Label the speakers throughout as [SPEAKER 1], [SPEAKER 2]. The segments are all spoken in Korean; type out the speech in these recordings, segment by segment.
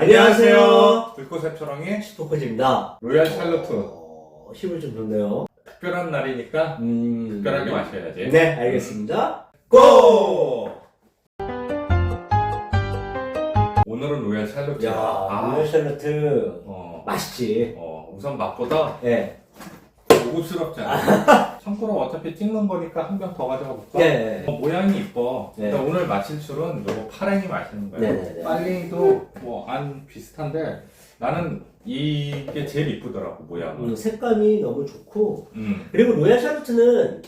[SPEAKER 1] 안녕하세요.
[SPEAKER 2] 불꽃의 초롱의
[SPEAKER 1] 슈퍼코지입니다.
[SPEAKER 2] 로얄 샬로트.
[SPEAKER 1] 어, 힘을 좀 줬네요.
[SPEAKER 2] 특별한 날이니까
[SPEAKER 1] 음.
[SPEAKER 2] 특별하게 마셔야지.
[SPEAKER 1] 네, 알겠습니다. 고!
[SPEAKER 2] 오늘은 로얄 샬로트.
[SPEAKER 1] 야,
[SPEAKER 2] 아,
[SPEAKER 1] 로얄 샬롯트
[SPEAKER 2] 어,
[SPEAKER 1] 맛있지.
[SPEAKER 2] 어, 우선 맛보다
[SPEAKER 1] 네.
[SPEAKER 2] 고급스럽잖아. 참고로 어차피 찍는 거니까 한 병 더 가져가 볼까?
[SPEAKER 1] 네.
[SPEAKER 2] 어, 모양이 이뻐.
[SPEAKER 1] 네.
[SPEAKER 2] 근데 오늘 마실 술은 요거 파랭이 마시는 거야.
[SPEAKER 1] 네네 네.
[SPEAKER 2] 빨랭이도 뭐 안 비슷한데 나는 이게 제일 이쁘더라고 모양은.
[SPEAKER 1] 음, 색감이 너무 좋고
[SPEAKER 2] 음.
[SPEAKER 1] 그리고 로얄 샬롯트는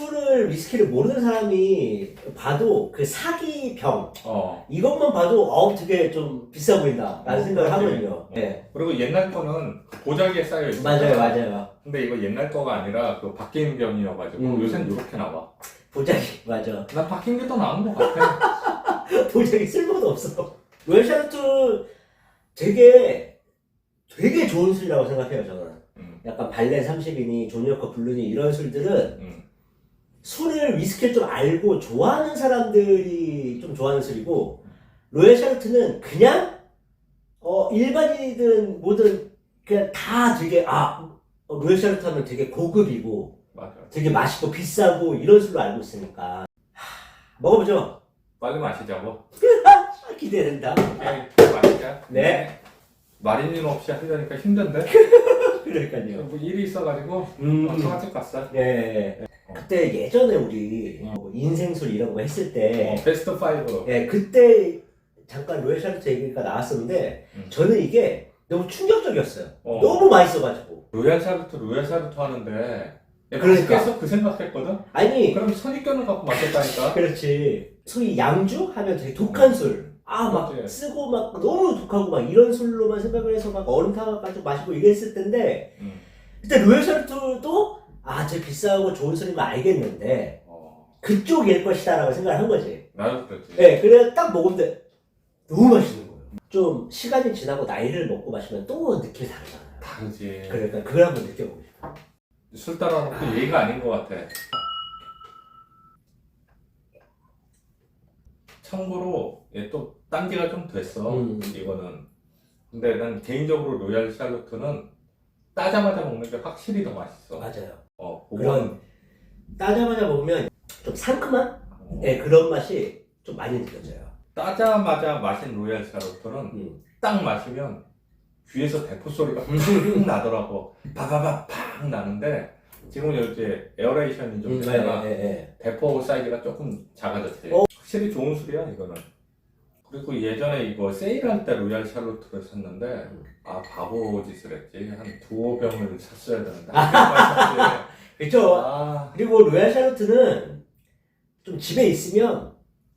[SPEAKER 1] 술을 위스키를 모르는 사람이 봐도 그 사기 병
[SPEAKER 2] 어.
[SPEAKER 1] 이것만 봐도 어 되게 좀 비싸 보인다 라는
[SPEAKER 2] 어,
[SPEAKER 1] 생각을
[SPEAKER 2] 그렇지.
[SPEAKER 1] 하거든요. 네.
[SPEAKER 2] 그리고 옛날 거는 보자기에 쌓여 있어.
[SPEAKER 1] 맞아요, 맞아요.
[SPEAKER 2] 근데 이거 옛날 거가 아니라 그 바뀐 병이어가지고
[SPEAKER 1] 음.
[SPEAKER 2] 요새는 이렇게 나와.
[SPEAKER 1] 보자기 맞아.
[SPEAKER 2] 난 바뀐 게 더 나은 것 같아.
[SPEAKER 1] 도저히 쓸모도 없어. 샤르트 되게 되게 좋은 술이라고 생각해요 저는.
[SPEAKER 2] 음,
[SPEAKER 1] 약간 발렌 30이니 조니어커 블루니 이런 술들은
[SPEAKER 2] 음,
[SPEAKER 1] 술을 위스키를 좀 알고 좋아하는 사람들이 좀 좋아하는 술이고 로얄 샤르트는 그냥 어 일반인이든 뭐든 그냥 다 되게 아 어, 로얄 샤르트 하면 되게 고급이고
[SPEAKER 2] 맞아.
[SPEAKER 1] 되게 맛있고 비싸고 이런 술로 알고 있으니까 하, 먹어보죠.
[SPEAKER 2] 빨리 마시자고.
[SPEAKER 1] 아, 기대된다.
[SPEAKER 2] 오케이, 마시자.
[SPEAKER 1] 네.
[SPEAKER 2] 마린님 없이 하려니까 힘든데?
[SPEAKER 1] 그러니까요.
[SPEAKER 2] 뭐 일이 있어가지고
[SPEAKER 1] 음.
[SPEAKER 2] 어, 처갓집 갔어.
[SPEAKER 1] 네. 그때 예전에 우리 뭐 인생술 이런 거 했을
[SPEAKER 2] 어,
[SPEAKER 1] 때,
[SPEAKER 2] 베스트 5.
[SPEAKER 1] 예, 그때 잠깐 로얄 샤르트 얘기가 나왔었는데,
[SPEAKER 2] 음.
[SPEAKER 1] 저는 이게 너무 충격적이었어요.
[SPEAKER 2] 어.
[SPEAKER 1] 너무 맛있어가지고.
[SPEAKER 2] 로얄 샤르트, 로얄 샤르트 하는데 내가
[SPEAKER 1] 그러니까.
[SPEAKER 2] 맛있겠어? 그 생각했거든?
[SPEAKER 1] 아니,
[SPEAKER 2] 그럼 선입견을 갖고 마셨다니까?
[SPEAKER 1] 그렇지. 소위 양주 하면 되게 독한 술. 아, 막
[SPEAKER 2] 맞지.
[SPEAKER 1] 쓰고 막 너무 독하고 막 이런 술로만 생각을 해서 막 얼음 타가지고 마시고 이랬을 텐데,
[SPEAKER 2] 음.
[SPEAKER 1] 그때 로얄 샤르트도 아, 저 비싸고 좋은 술이면 알겠는데,
[SPEAKER 2] 어,
[SPEAKER 1] 그쪽일 것이다라고 생각을 한 거지.
[SPEAKER 2] 나도 그랬지.
[SPEAKER 1] 네, 그래 딱 먹었는데 너무 맛있는 거예요. 좀 시간이 지나고 나이를 먹고 마시면 또 느낌이 다르잖아요.
[SPEAKER 2] 다르지.
[SPEAKER 1] 그러니까 그걸 한번 느껴보고 싶어요.
[SPEAKER 2] 술 따라놓고 예의가 아닌 것 같아. 참고로 얘또 딴지가 좀 됐어
[SPEAKER 1] 음.
[SPEAKER 2] 이거는. 근데 난 개인적으로 로얄 샬로트는 따자마자 먹는 게 확실히 더 맛있어.
[SPEAKER 1] 맞아요.
[SPEAKER 2] 어,
[SPEAKER 1] 그런 따자마자 먹으면 좀 상큼한
[SPEAKER 2] 어,
[SPEAKER 1] 네, 그런 맛이 좀 많이 느껴져요.
[SPEAKER 2] 따자마자 마신 로얄 샬로트는
[SPEAKER 1] 음.
[SPEAKER 2] 딱 마시면 귀에서 대포 소리가 팍 나더라고. 바바바 팍 나는데 지금 이제 에어레이션이 좀
[SPEAKER 1] 음,
[SPEAKER 2] 되다가
[SPEAKER 1] 네, 네,
[SPEAKER 2] 대포 사이즈가 조금 작아졌지.
[SPEAKER 1] 어?
[SPEAKER 2] 확실히 좋은 술이야 이거는. 그리고 예전에 이거 세일할 때 로얄 샬로트를 샀는데
[SPEAKER 1] 음.
[SPEAKER 2] 아 바보 짓을 했지. 한 두어 병을 샀어야 되는데 한 병만 샀지.
[SPEAKER 1] 네. 그렇죠.
[SPEAKER 2] 아
[SPEAKER 1] 그리고 로얄 샤르트는 좀 집에 있으면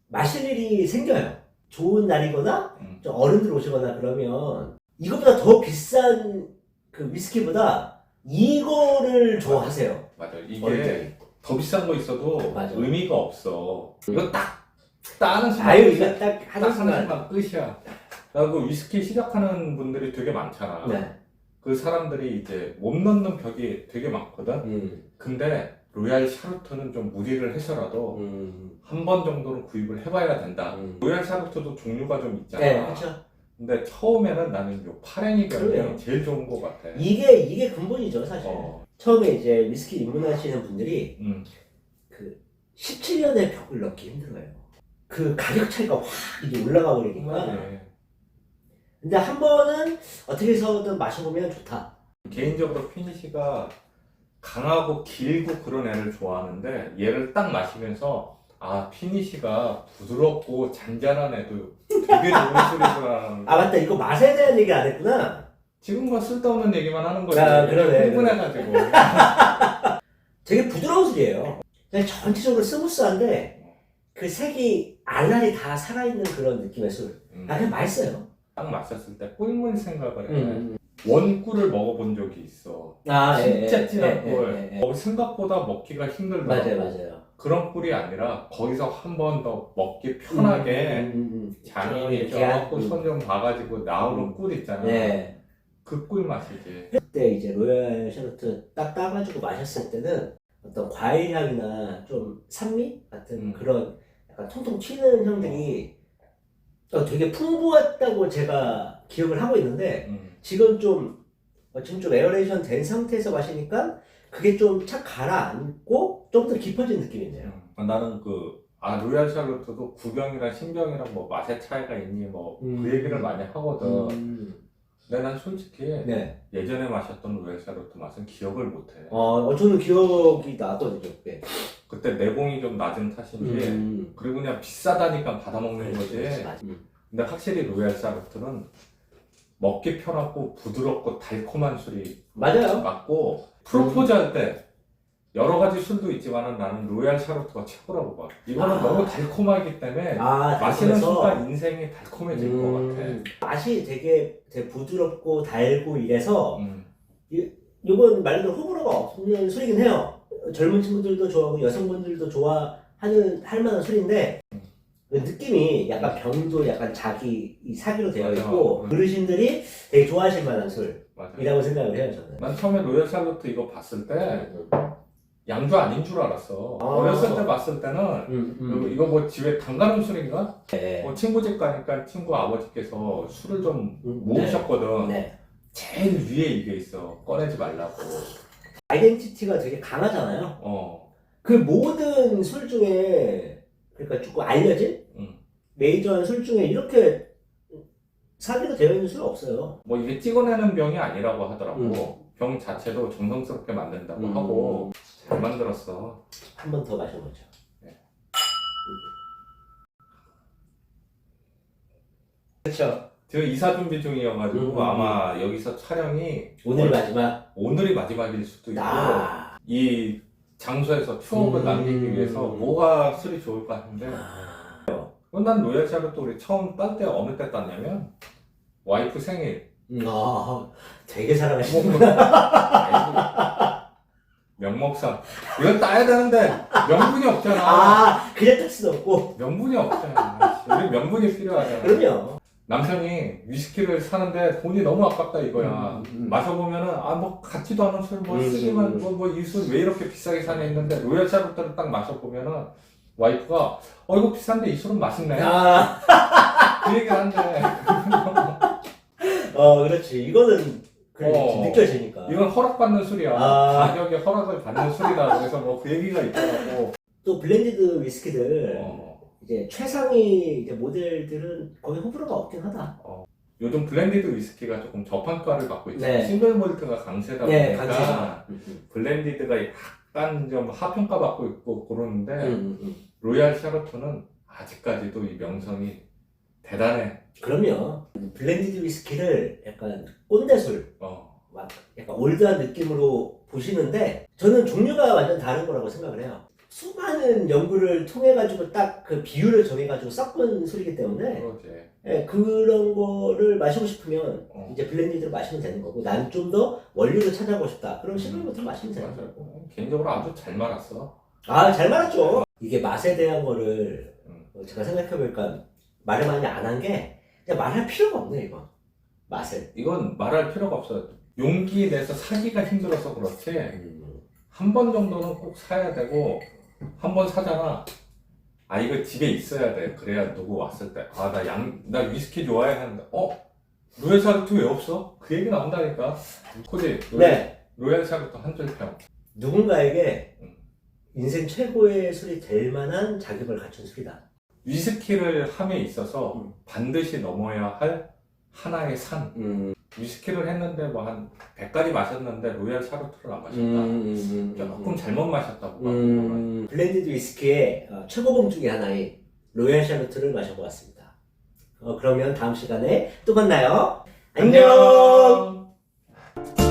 [SPEAKER 1] 마실 일이 생겨요. 좋은 날이거나
[SPEAKER 2] 음.
[SPEAKER 1] 좀 어른들 오시거나 그러면 이것보다 더 비싼 그 위스키보다 이거를 좋아하세요.
[SPEAKER 2] 맞아 이게
[SPEAKER 1] 어른들이.
[SPEAKER 2] 더 비싼 거 있어도
[SPEAKER 1] 맞아.
[SPEAKER 2] 의미가 없어. 이거 딱 따는 순간
[SPEAKER 1] 아유. 이거
[SPEAKER 2] 딱딱
[SPEAKER 1] 하는
[SPEAKER 2] 하는
[SPEAKER 1] 순간.
[SPEAKER 2] 순간 끝이야. 나그 위스키 시작하는 분들이 되게 많잖아.
[SPEAKER 1] 네.
[SPEAKER 2] 그 사람들이 이제 못 넣는 벽이 되게 많거든.
[SPEAKER 1] 음.
[SPEAKER 2] 근데 로얄 샤르트는 좀 무리를 해서라도
[SPEAKER 1] 음.
[SPEAKER 2] 한 번 정도는 구입을 해봐야 된다.
[SPEAKER 1] 음.
[SPEAKER 2] 로얄 샤르트도 종류가 좀 있잖아.
[SPEAKER 1] 네, 그렇죠.
[SPEAKER 2] 근데 처음에는 나는 요 파랭이
[SPEAKER 1] 그래요.
[SPEAKER 2] 병이 제일 좋은 것 같아.
[SPEAKER 1] 이게 이게 근본이죠 사실.
[SPEAKER 2] 어,
[SPEAKER 1] 처음에 이제 위스키 입문하시는 분들이
[SPEAKER 2] 음,
[SPEAKER 1] 그 17년의 벽을 넣기 힘들어요. 그 가격 차이가 확 이게 올라가 버리니까.
[SPEAKER 2] 네.
[SPEAKER 1] 근데 한 번은 어떻게 해서든 마셔보면 좋다.
[SPEAKER 2] 개인적으로 피니시가 강하고 길고 그런 애를 좋아하는데 얘를 딱 마시면서 아 피니시가 부드럽고 잔잔한 애도 되게 좋은 술이구나.
[SPEAKER 1] 아 맞다 이거 맛에 대한 얘기 안 했구나.
[SPEAKER 2] 지금과 쓸데없는 얘기만 하는 거지.
[SPEAKER 1] 아, 그러네.
[SPEAKER 2] 흥분해가지고.
[SPEAKER 1] 되게 부드러운 술이에요. 그냥 전체적으로 스무스한데 그 색이 알알이 다 살아있는 그런 느낌의 술.
[SPEAKER 2] 음,
[SPEAKER 1] 아 그냥 맛있어요.
[SPEAKER 2] 딱 마셨을 때 꿀물 생각을 해.
[SPEAKER 1] 음.
[SPEAKER 2] 원꿀을 먹어본 적이 있어.
[SPEAKER 1] 아
[SPEAKER 2] 진짜 진한
[SPEAKER 1] 예,
[SPEAKER 2] 꿀.
[SPEAKER 1] 예, 예.
[SPEAKER 2] 어, 생각보다 먹기가 힘들더라고.
[SPEAKER 1] 맞아요 맞아요.
[SPEAKER 2] 그런 꿀이 아니라 거기서 한 번 더 먹기 편하게
[SPEAKER 1] 음, 음, 음.
[SPEAKER 2] 장인이
[SPEAKER 1] 이렇게
[SPEAKER 2] 쪄갖고
[SPEAKER 1] 한-
[SPEAKER 2] 손 좀 봐가지고 나오는
[SPEAKER 1] 음.
[SPEAKER 2] 꿀 있잖아.
[SPEAKER 1] 네.
[SPEAKER 2] 그 꿀 맛이지.
[SPEAKER 1] 그때 이제 로얄 샤르트 딱 따가지고 마셨을 때는 어떤 과일 향이나 좀 산미 같은
[SPEAKER 2] 음.
[SPEAKER 1] 그런 약간 통통 튀는 향들이 어, 되게 풍부했다고 제가 기억을 하고 있는데
[SPEAKER 2] 음.
[SPEAKER 1] 지금 좀 어, 지금 좀 에어레이션 된 상태에서 마시니까 그게 좀 착 가라앉고 좀 더 깊어진 느낌이네요.
[SPEAKER 2] 음. 나는 그, 아, 로얄 샬롯도 구병이랑 신병이랑 뭐 맛의 차이가 있니, 뭐,
[SPEAKER 1] 음.
[SPEAKER 2] 그 얘기를 많이 하거든.
[SPEAKER 1] 음,
[SPEAKER 2] 근데 난 솔직히
[SPEAKER 1] 네.
[SPEAKER 2] 예전에 마셨던 로얄 샬롯 맛은 기억을 못해.
[SPEAKER 1] 어, 어, 저는 기억이 나거든요. 네.
[SPEAKER 2] 그때 내공이 좀 낮은 탓인지,
[SPEAKER 1] 음.
[SPEAKER 2] 그리고 그냥 비싸다니까 받아먹는 거지.
[SPEAKER 1] 맞아. 음.
[SPEAKER 2] 근데 확실히 로얄 샤르트는 먹기 편하고 부드럽고 달콤한 술이
[SPEAKER 1] 맞아요.
[SPEAKER 2] 맞고 프로포즈 할 때 여러 가지 술도 있지만 나는 로얄 샤르트가 최고라고 봐. 이거는
[SPEAKER 1] 아.
[SPEAKER 2] 너무 달콤하기 때문에
[SPEAKER 1] 아,
[SPEAKER 2] 마시는
[SPEAKER 1] 달콤해서?
[SPEAKER 2] 순간 인생이 달콤해질 것
[SPEAKER 1] 음, 맛이 되게, 되게 부드럽고 달고 이래서
[SPEAKER 2] 같아. 음.
[SPEAKER 1] 이건 말 그대로 호불호가 없는 술이긴 해요. 젊은 친구들도 좋아하고 여성분들도 좋아하는 할 만한 술인데 그 느낌이 약간 병도 약간 자기 이 사기로 되어. 있고
[SPEAKER 2] 음.
[SPEAKER 1] 어르신들이 되게 좋아하실 만한 술이라고. 생각을 해요 저는.
[SPEAKER 2] 난 처음에 로얄 샤르트 이거 봤을 때
[SPEAKER 1] 음,
[SPEAKER 2] 양주 아닌 줄 알았어.
[SPEAKER 1] 아.
[SPEAKER 2] 어렸을 때 봤을 때는
[SPEAKER 1] 음,
[SPEAKER 2] 이거-
[SPEAKER 1] 음.
[SPEAKER 2] 이거 뭐 집에 담가놓은 술인가?
[SPEAKER 1] 네.
[SPEAKER 2] 뭐 친구 집 가니까 친구 아버지께서 술을 좀
[SPEAKER 1] 음,
[SPEAKER 2] 모으셨거든.
[SPEAKER 1] 네.
[SPEAKER 2] 제일 위에 이게 있어. 꺼내지 말라고.
[SPEAKER 1] 아이덴티티가 되게 강하잖아요.
[SPEAKER 2] 어.
[SPEAKER 1] 그 모든 술 중에 그러니까 조금 알려진
[SPEAKER 2] 음.
[SPEAKER 1] 메이저한 술 중에 이렇게 사기로 되어 있는 술은 없어요.
[SPEAKER 2] 뭐 이게 찍어내는 병이 아니라고 하더라고.
[SPEAKER 1] 음.
[SPEAKER 2] 병 자체도 정성스럽게 만든다고
[SPEAKER 1] 음.
[SPEAKER 2] 하고 잘 만들었어.
[SPEAKER 1] 한 번 더 마셔보죠.
[SPEAKER 2] 네.
[SPEAKER 1] 그렇죠.
[SPEAKER 2] 지금 이사 준비 중이어가지고
[SPEAKER 1] 음.
[SPEAKER 2] 아마 여기서 촬영이
[SPEAKER 1] 오늘
[SPEAKER 2] 어,
[SPEAKER 1] 마지막.
[SPEAKER 2] 오늘이 마지막일 수도 있고
[SPEAKER 1] 아.
[SPEAKER 2] 이 장소에서 추억을
[SPEAKER 1] 음.
[SPEAKER 2] 남기기 위해서 뭐가 술이 좋을까 하는데
[SPEAKER 1] 아.
[SPEAKER 2] 난 로얄 샤르트 우리 처음 딸 때 어느 때 땄냐면 와이프 생일
[SPEAKER 1] 음, 아, 되게
[SPEAKER 2] 뭐,
[SPEAKER 1] 사랑하시는
[SPEAKER 2] 명목상 이건 따야 되는데 명분이 없잖아.
[SPEAKER 1] 아, 그냥 딸 수도 없고.
[SPEAKER 2] 명분이 없잖아. 우리 명분이 필요하잖아.
[SPEAKER 1] 그럼요.
[SPEAKER 2] 남편이 위스키를 사는데 돈이 너무 아깝다 이거야.
[SPEAKER 1] 음, 음.
[SPEAKER 2] 마셔보면은 아 뭐 같지도 않은 술 뭐
[SPEAKER 1] 음,
[SPEAKER 2] 쓰기만
[SPEAKER 1] 음.
[SPEAKER 2] 뭐이 술 왜 이렇게 비싸게 사냐 했는데 로얄 샤르트를 딱 마셔보면은 와이프가 어 이거 비싼데 이 술은 맛있네.
[SPEAKER 1] 아,
[SPEAKER 2] 그 얘기를 한대
[SPEAKER 1] 어, 그렇지. 이거는 그래,
[SPEAKER 2] 어.
[SPEAKER 1] 느껴지니까.
[SPEAKER 2] 이건 허락받는 술이야
[SPEAKER 1] 아.
[SPEAKER 2] 가격에 허락을 받는 술이다 그래서 뭐 그 얘기가 있더라고
[SPEAKER 1] 또 블렌디드 위스키들
[SPEAKER 2] 어.
[SPEAKER 1] 이제 최상위 이제 모델들은 거의 호불호가 없긴 하다.
[SPEAKER 2] 요즘 블렌디드 위스키가 조금 저판가를 받고 있죠
[SPEAKER 1] 네.
[SPEAKER 2] 싱글 몰트가 강세다
[SPEAKER 1] 네,
[SPEAKER 2] 보니까
[SPEAKER 1] 강세죠. 음,
[SPEAKER 2] 블렌디드가 약간 좀 하평가 받고 있고 그러는데
[SPEAKER 1] 음, 음, 음.
[SPEAKER 2] 로얄 샤르트는 아직까지도 이 명성이 대단해.
[SPEAKER 1] 그럼요. 블렌디드 위스키를 약간 꼰대술,
[SPEAKER 2] 어.
[SPEAKER 1] 막 약간 올드한 느낌으로 보시는데 저는 종류가 완전 다른 거라고 생각을 해요. 수많은 연구를 통해 가지고 딱 그 비율을 정해 가지고 섞은 술이기 때문에. 예, 그런 거를 마시고 싶으면
[SPEAKER 2] 어.
[SPEAKER 1] 이제 블렌디드를 마시면 되는 거고 난 좀 더 원료를 찾아보고 싶다. 그럼 싱글부터 마시면 되는
[SPEAKER 2] 맞아.
[SPEAKER 1] 거고.
[SPEAKER 2] 개인적으로 아주 잘 말았어.
[SPEAKER 1] 아, 잘 말았죠. 이게 맛에 대한 거를
[SPEAKER 2] 음.
[SPEAKER 1] 어, 제가 생각해보니까 말을 많이 안 한 게 그냥 말할 필요가 없네, 이거. 맛을.
[SPEAKER 2] 이건 말할 필요가 없어. 용기 내서 사기가 힘들어서 그렇지.
[SPEAKER 1] 음.
[SPEAKER 2] 한 번 정도는 꼭 사야 되고 한 번 사잖아. 아 이거 집에 있어야 돼. 그래야 누구 왔을 때 아 나 양 나 위스키 좋아해 하는데 어 로얄 샤르트 왜 없어? 그 얘기 나온다니까. 코디 로얄,
[SPEAKER 1] 네.
[SPEAKER 2] 로얄 샤르트 한 줄평.
[SPEAKER 1] 누군가에게
[SPEAKER 2] 음.
[SPEAKER 1] 인생 최고의 술이 될 만한 자격을 갖춘 술이다.
[SPEAKER 2] 위스키를 함에 있어서
[SPEAKER 1] 음.
[SPEAKER 2] 반드시 넘어야 할 하나의 산.
[SPEAKER 1] 음.
[SPEAKER 2] 위스키를 했는데 뭐 한 100가지 마셨는데 로얄 샤르트를 안 마셨다.
[SPEAKER 1] 음.
[SPEAKER 2] 조금 잘못 마셨다고 봐.
[SPEAKER 1] 음. 블렌디드 위스키의 어, 최고봉 중에 하나인 로얄 샤르트를 마셔보았습니다. 어, 그러면 다음 시간에 또 만나요. 안녕!
[SPEAKER 2] 안녕!